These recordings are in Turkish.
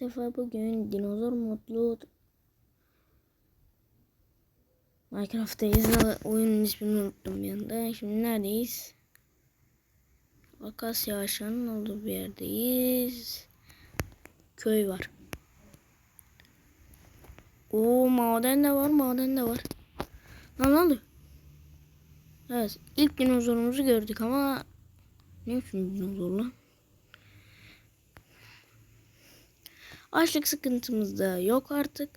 defa bugün dinozor mutlu Minecraft'tayız. Oyunun ismini unuttum bir anda. Şimdi neredeyiz? Akasya ağaçlarının olduğu bir yerdeyiz. Köy var. Oo maden de var, maden de var. Ne oldu? Evet, ilk dinozorumuzu gördük ama ne için dinozor lan? Açlık sıkıntımız da yok artık.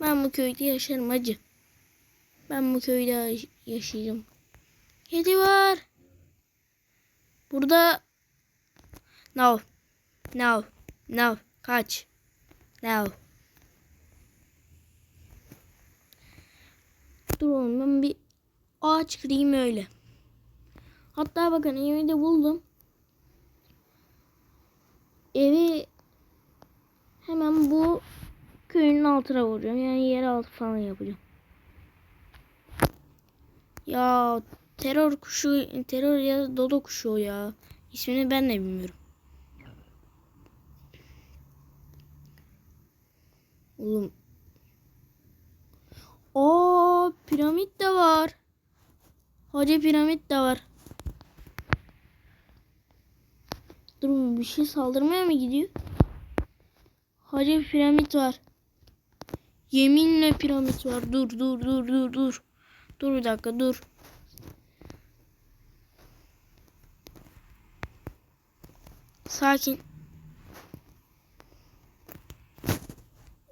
Ben bu köyde yaşarım acı. Ben bu köyde yaş- yaşayacağım. Kedi var. Burada. No. No. No. Kaç. No. Dur oğlum ben bir ağaç kırayım öyle. Hatta bakın evi de buldum. Evi hemen bu köyün altına vuracağım. Yani yer altı falan yapacağım. Ya terör kuşu, terör ya dodo kuşu ya. İsmini ben de bilmiyorum. Oğlum. O piramit de var. Hacı piramit de var. Dur bir şey saldırmaya mı gidiyor? Hacı piramit var. Yeminle piramit var. Dur dur dur dur dur. Dur bir dakika dur. Sakin.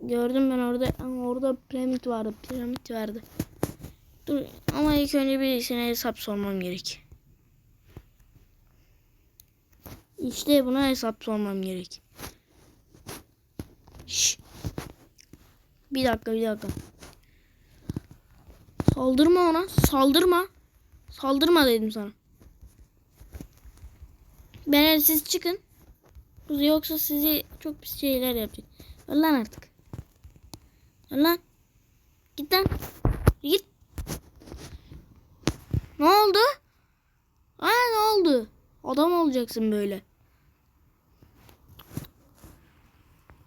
Gördüm ben orada orada piramit vardı. Piramit vardı. Dur ama ilk önce bir sana hesap sormam gerek. İşte buna hesap sormam gerek. Şş. Bir dakika bir dakika. Saldırma ona. Saldırma. Saldırma dedim sana. Ben siz çıkın. Yoksa sizi çok pis şeyler yapacak. Lan artık. Lan. Git lan. Git. Ne oldu? Aa ne oldu? Adam olacaksın böyle.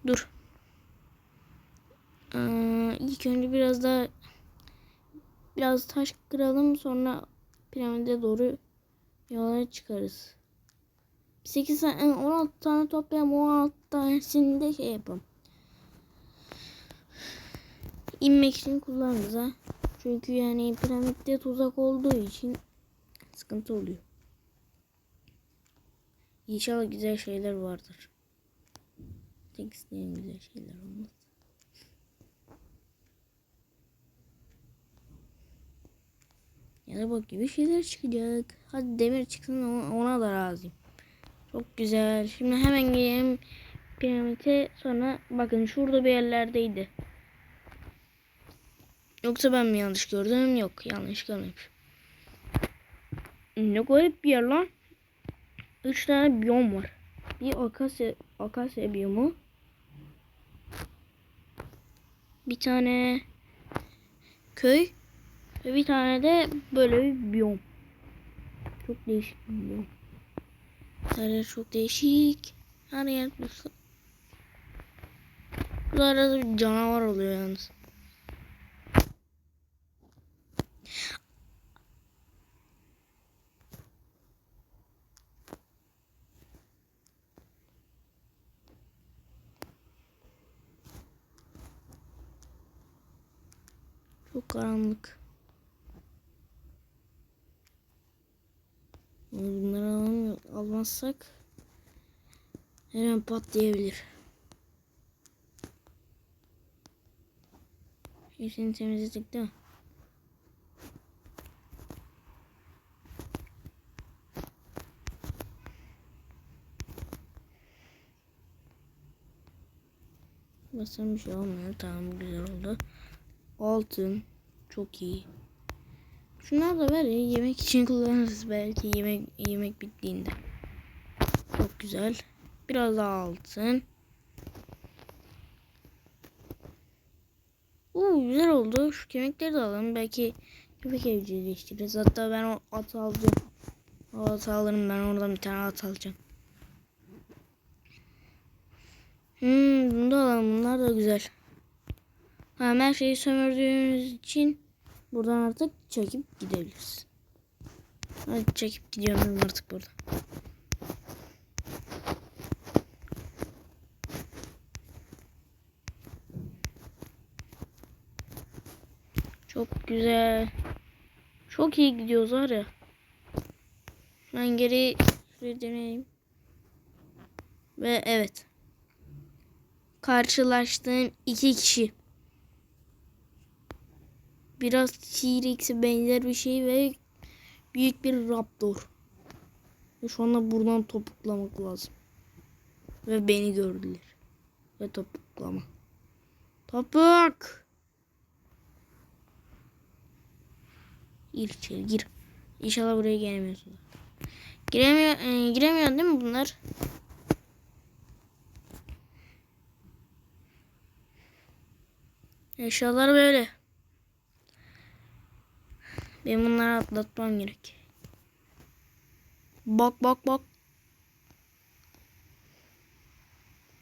Dur. Ee, ilk önce biraz daha biraz taş kıralım sonra piramide doğru yola çıkarız. 8 tane 16 tane toplayalım 16 tanesini de şey yapalım. İnmek için kullanırız ha. Çünkü yani piramitte tuzak olduğu için sıkıntı oluyor. İnşallah güzel şeyler vardır. Tek isteyen güzel şeyler olmaz. Ya da bak gibi şeyler çıkacak. Hadi demir çıksın ona, da razıyım. Çok güzel. Şimdi hemen gidelim piramite sonra bakın şurada bir yerlerdeydi. Yoksa ben mi yanlış gördüm? Yok yanlış görmemiş. Ne garip bir yer lan. Üç tane biyom var. Bir akasya, akasya biyomu. Bir tane köy. Ve bir tane de böyle bir biyom. Çok değişik bir biyom. Her yer çok değişik. Her yer Bu arada bir canavar oluyor yalnız. Çok karanlık. Bunları alam almazsak her an patlayabilir. Hepsini temizledik değil mi? Basın bir şey olmuyor. Tamam güzel oldu. Altın. Çok iyi. Şunlar da ver ya. Yemek için kullanırız belki yemek yemek bittiğinde. Çok güzel. Biraz daha altın. Uuu güzel oldu. Şu kemikleri de alalım. Belki köpek evcilleştiririz. Hatta ben o atı alacağım. O atı alırım ben oradan bir tane at alacağım. Hmm, bunu da alalım. Bunlar da güzel. Tamam her şeyi sömürdüğümüz için buradan artık çekip gidebiliriz. Hadi çekip gidiyorum artık burada. Çok güzel. Çok iyi gidiyoruz var ya. Ben geri döneyim. Ve evet. Karşılaştığım iki kişi. Biraz T-Rex'e benzer bir şey ve büyük bir raptor. Şu anda buradan topuklamak lazım. Ve beni gördüler. Ve topuklama. Topuk! Gir içeri gir. İnşallah buraya gelemiyorsun. Giremiyor, e, giremiyor değil mi bunlar? Eşyalar böyle. Ben bunları atlatmam gerek. Bak bak bak.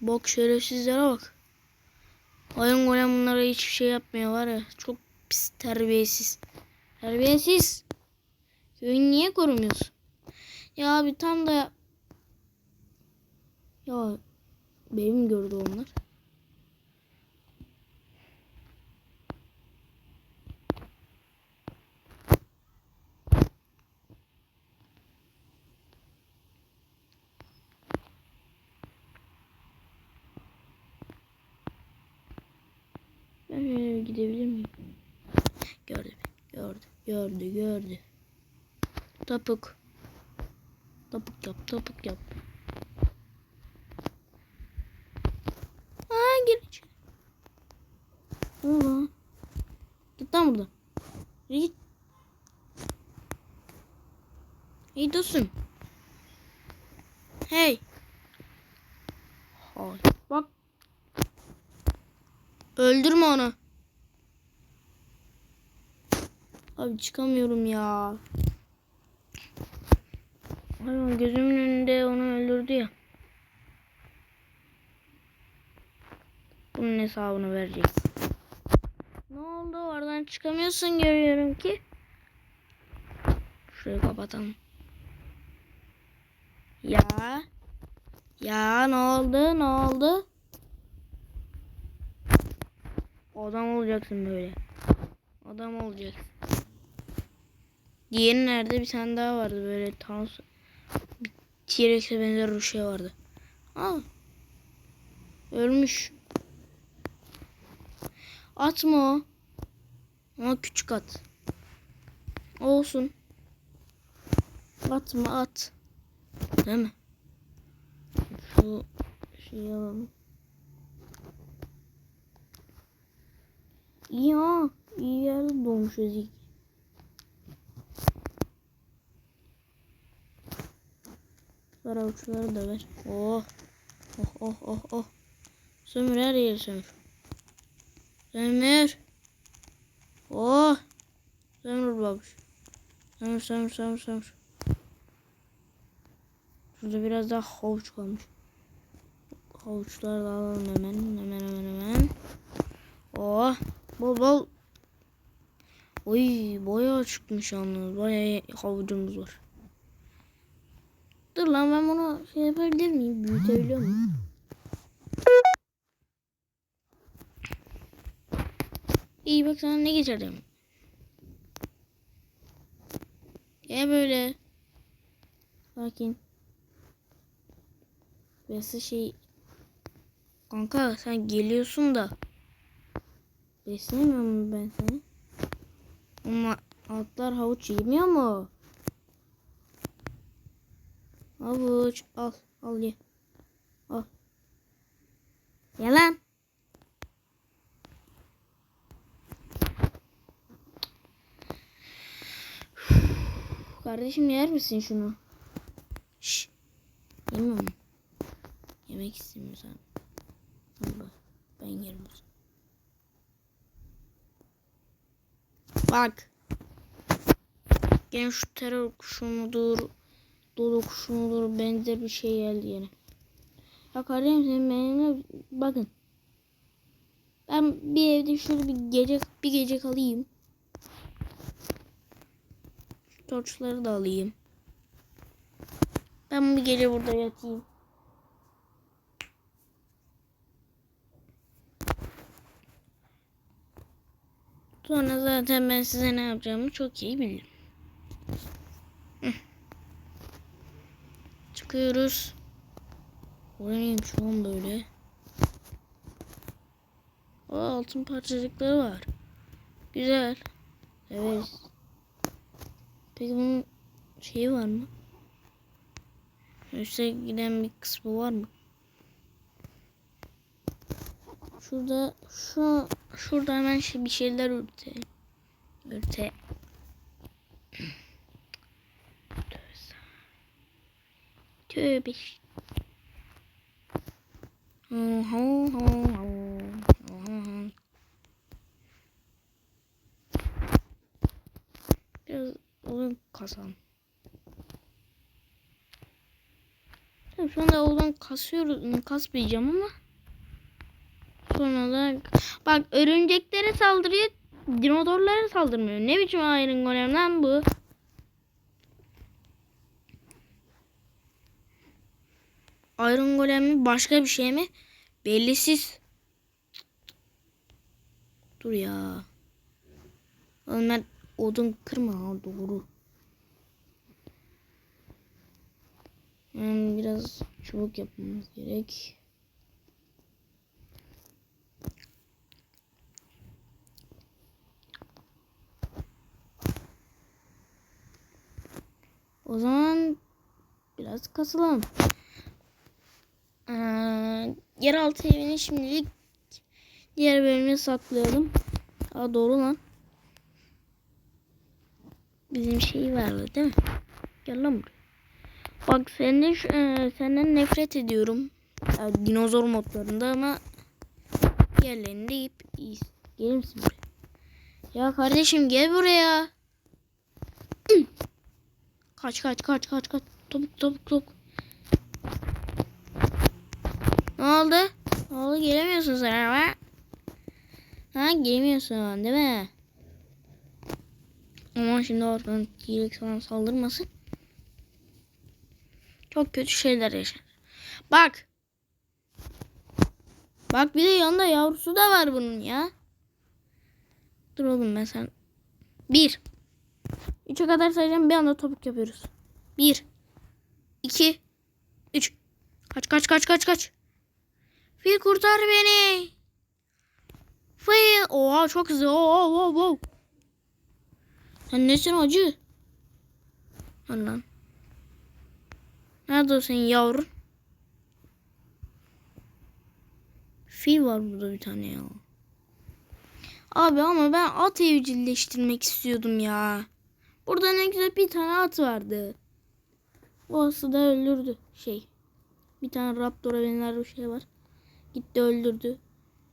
Bak şerefsizlere bak. Oyun golem bunlara hiçbir şey yapmıyor var ya. Çok pis terbiyesiz. Terbiyesiz. Köyünü niye korumuyorsun? Ya abi tam da ya benim gördü onlar. Gidebilir miyim? Gördü, gördü, gördü, gördü. Topuk. Topuk yap, topuk yap. Aa gir içeri. Lan? Git lan buradan. Git. İyi dostum. Öldürme onu. Abi çıkamıyorum ya. Hayvan gözümün önünde onu öldürdü ya. Bunun hesabını verecek. Ne oldu? Oradan çıkamıyorsun görüyorum ki. Şurayı kapatalım. Ya. Ya ne oldu? Ne oldu? Adam olacaksın böyle. Adam olacaksın. Diğeri nerede? Bir tane daha vardı böyle. Bir T-Rex'e benzer bir şey vardı. Aa. Ölmüş. At mı o? Ama küçük at. Olsun. At mı at. Değil mi? Şu şeyi alalım. İyi ha. İyi yerde doğmuşuz ilk. Ver avuçları da ver. Oh. Oh oh oh oh. Sömür her yeri sömür. Sömür. Oh. Sömür babuş. Sömür sömür sömür sömür. Şurada biraz daha havuç kalmış. Havuçları da alalım hemen hemen hemen hemen. Oh. Bol bol. Oy bayağı çıkmış yalnız. Bayağı havucumuz var. Dur lan ben bunu şey yapabilir miyim? Büyütebiliyor muyum? İyi bak sana ne getirdim. Gel böyle. Sakin. Burası şey... Kanka sen geliyorsun da. Beslemiyor mu ben seni? Ama altlar havuç yemiyor mu? Havuç al al ye. Al. Ye lan. Kardeşim yer misin şunu? Şş. Yemiyor mu? Yemek istemiyorsan. Ben yerim o zaman. Bak. Gene şu terör kuşu mudur? Dolu kuşu mudur? Benzer bir şey geldi yine. Ya kardeşim senin benimle bakın. Ben bir evde şöyle bir gece bir gece kalayım. Torçları da alayım. Ben bir gece burada yatayım. Sonra zaten ben size ne yapacağımı çok iyi bilirim. Çıkıyoruz. Bu neymiş lan böyle? Aa, altın parçacıkları var. Güzel. Evet. Peki bunun şeyi var mı? Üste giden bir kısmı var mı? Şurada şu şurada hemen şey, bir şeyler ürte. Ürte. Tövbe. Biraz kasalım. Tamam, şu anda odun kasıyoruz, kasmayacağım ama sonra da bak örümceklere saldırıyor, dinozorlara saldırmıyor. Ne biçim Iron Golem lan bu? Iron Golem mi başka bir şey mi? Bellisiz. Dur ya. Ben odun kırma doğru. Hmm, biraz çubuk yapmamız gerek. O zaman biraz kasılalım. Ee, yeraltı evini şimdilik diğer bölümüne saklayalım. Aa doğru lan. Bizim şeyi vardı değil mi? Gel lan buraya. Bak senden, e, senden nefret ediyorum. Ya, dinozor modlarında ama diğerlerinde ip iyiyiz. Gelir misin buraya? Ya kardeşim gel buraya. Kaç kaç kaç kaç kaç. Topuk topuk topuk. Ne oldu? Ne oldu? Gelemiyorsun sen ama. Ha gelemiyorsun değil mi? Ama şimdi oradan T-Rex sana saldırmasın. Çok kötü şeyler yaşar. Bak. Bak bir de yanında yavrusu da var bunun ya. Dur oğlum ben sen. Bir. Üçe kadar sayacağım bir anda topuk yapıyoruz. Bir. iki, Üç. Kaç kaç kaç kaç kaç. Fil kurtar beni. Fil. Oha çok hızlı. Oha oha oha. Sen nesin acı? Lan. Nerede o senin yavrun? Fil var burada bir tane ya. Abi ama ben at evcilleştirmek istiyordum ya. Burada ne güzel bir tane at vardı. O atı öldürdü. Şey. Bir tane raptora benzer bir şey var. Gitti öldürdü.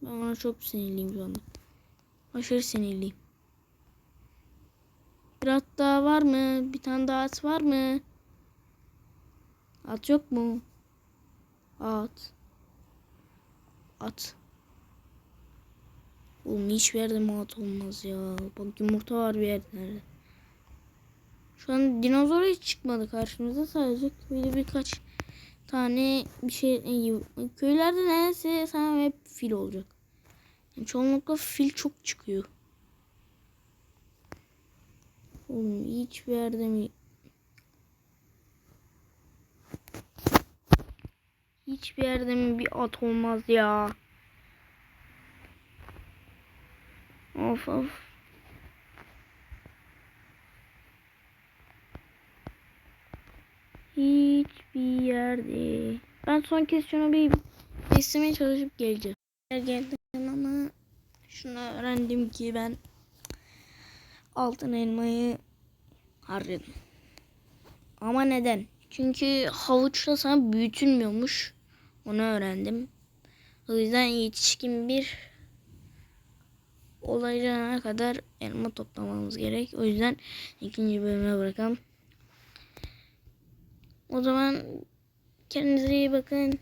Ben ona çok sinirliyim şu anda. Aşırı sinirliyim. Bir at daha var mı? Bir tane daha at var mı? At yok mu? At. At. Oğlum hiçbir yerde mi at olmaz ya. Bak yumurta var bir yerde. Şu an dinozor hiç çıkmadı karşımıza. Sadece böyle birkaç tane bir şey köylerde neredeyse sana hep fil olacak. Yani çoğunlukla fil çok çıkıyor. Oğlum hiçbir yerde mi Hiçbir yerde mi bir at olmaz ya. Of of. Hiçbir yerde. Ben son kez şunu bir beslemeye çalışıp geleceğim. Geldim ama şunu öğrendim ki ben altın elmayı harcadım. Ama neden? Çünkü havuçla sana büyütülmüyormuş. Onu öğrendim. O yüzden yetişkin bir olacağına kadar elma toplamamız gerek. O yüzden ikinci bölüme bırakalım. O zaman kendinize iyi bakın.